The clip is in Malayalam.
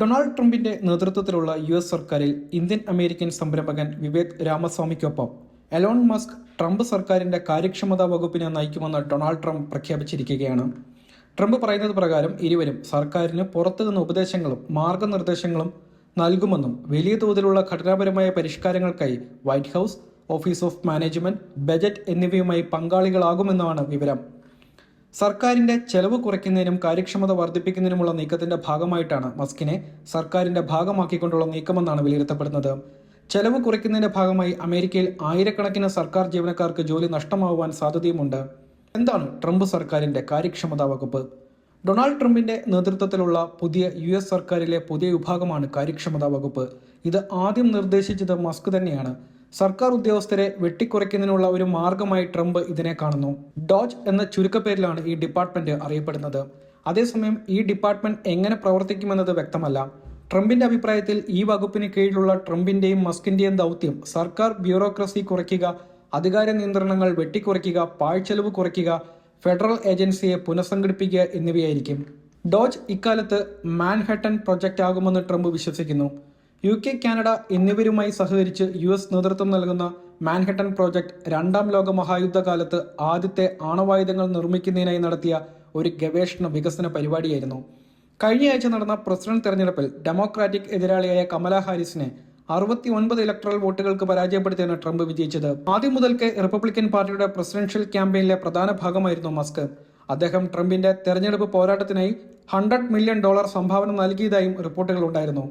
ഡൊണാൾഡ് ട്രംപിന്റെ നേതൃത്വത്തിലുള്ള യു എസ് സർക്കാരിൽ ഇന്ത്യൻ അമേരിക്കൻ സംരംഭകൻ വിവേക് രാമസ്വാമിക്കൊപ്പം എലോൺ മസ്ക് ട്രംപ് സർക്കാരിന്റെ കാര്യക്ഷമതാ വകുപ്പിനെ നയിക്കുമെന്ന് ഡൊണാൾഡ് ട്രംപ് പ്രഖ്യാപിച്ചിരിക്കുകയാണ്. ട്രംപ് പറയുന്നത് പ്രകാരം ഇരുവരും സർക്കാരിന് പുറത്തുനിന്ന് ഉപദേശങ്ങളും മാർഗനിർദ്ദേശങ്ങളും നൽകുമെന്നും വലിയ തോതിലുള്ള ഘടനാപരമായ പരിഷ്കാരങ്ങൾക്കായി White House Office of Management Budget എന്നിവയുമായി പങ്കാളികളാകുമെന്നാണ് വിവരം. സർക്കാരിന്റെ ചെലവ് കുറയ്ക്കുന്നതിനും കാര്യക്ഷമത വർദ്ധിപ്പിക്കുന്നതിനുമുള്ള നീക്കത്തിന്റെ ഭാഗമായിട്ടാണ് മസ്കിനെ സർക്കാരിന്റെ ഭാഗമാക്കിക്കൊണ്ടുള്ള നീക്കമെന്നാണ് വിലയിരുത്തപ്പെടുന്നത്. ചെലവ് കുറയ്ക്കുന്നതിന്റെ ഭാഗമായി അമേരിക്കയിൽ ആയിരക്കണക്കിന് സർക്കാർ ജീവനക്കാർക്ക് ജോലി നഷ്ടമാവാൻ സാധ്യതയുമുണ്ട്. എന്താണ് ട്രംപ് സർക്കാരിന്റെ കാര്യക്ഷമതാ വകുപ്പ്? ഡൊണാൾഡ് ട്രംപിന്റെ നേതൃത്വത്തിലുള്ള പുതിയ യു സർക്കാരിലെ പുതിയ വിഭാഗമാണ് കാര്യക്ഷമതാ വകുപ്പ്. ഇത് ആദ്യം നിർദ്ദേശിച്ചത് മസ്ക് തന്നെയാണ്. സർക്കാർ ഉദ്യോഗസ്ഥരെ വെട്ടിക്കുറയ്ക്കുന്നതിനുള്ള ഒരു മാർഗമായി ട്രംപ് ഇതിനെ കാണുന്നു. ഡോജ് എന്ന ചുരുക്കപ്പേരിലാണ് ഈ ഡിപ്പാർട്ട്മെന്റ് അറിയപ്പെടുന്നത്. അതേസമയം ഈ ഡിപ്പാർട്ട്മെന്റ് എങ്ങനെ പ്രവർത്തിക്കുമെന്നത് വ്യക്തമല്ല. ട്രംപിന്റെ അഭിപ്രായത്തിൽ ഈ വകുപ്പിന് കീഴിലുള്ള ട്രംപിന്റെയും മസ്കിന്റെയും ദൗത്യം സർക്കാർ ബ്യൂറോക്രസി കുറയ്ക്കുക അധികാര നിയന്ത്രണങ്ങൾ വെട്ടിക്കുറയ്ക്കുക പാഴ്ചെലവ് കുറയ്ക്കുക ഫെഡറൽ ഏജൻസിയെ പുനഃസംഘടിപ്പിക്കുക എന്നിവയായിരിക്കും. ഡോജ് ഇക്കാലത്ത് മാൻഹട്ടൻ പ്രൊജക്റ്റ് ആകുമെന്ന് ട്രംപ് വിശ്വസിക്കുന്നു. യു കെ കാനഡ എന്നിവരുമായി സഹകരിച്ച് യു എസ് നേതൃത്വം നൽകുന്ന മാൻഹട്ടൻ പ്രോജക്റ്റ് രണ്ടാം ലോക മഹായുദ്ധകാലത്ത് ആദ്യത്തെ ആണവായുധങ്ങൾ നിർമ്മിക്കുന്നതിനായി നടത്തിയ ഒരു ഗവേഷണ വികസന പരിപാടിയായിരുന്നു. കഴിഞ്ഞയാഴ്ച നടന്ന പ്രസിഡന്റ് തെരഞ്ഞെടുപ്പിൽ ഡെമോക്രാറ്റിക് എതിരാളിയായ കമല ഹാരിസിനെ അറുപത്തി ഒൻപത് ഇലക്ട്രൽ വോട്ടുകൾക്ക് പരാജയപ്പെടുത്തിയാണ് ട്രംപ് വിജയിച്ചത്. ആദ്യം മുതൽക്ക് റിപ്പബ്ലിക്കൻ പാർട്ടിയുടെ പ്രസിഡൻഷ്യൽ ക്യാമ്പയിനിലെ പ്രധാന ഭാഗമായിരുന്നു മസ്ക്. അദ്ദേഹം ട്രംപിന്റെ തെരഞ്ഞെടുപ്പ് പോരാട്ടത്തിനായി ഹൺഡ്രഡ് മില്യൺ ഡോളർ സംഭാവന നൽകിയതായും റിപ്പോർട്ടുകൾ ഉണ്ടായിരുന്നു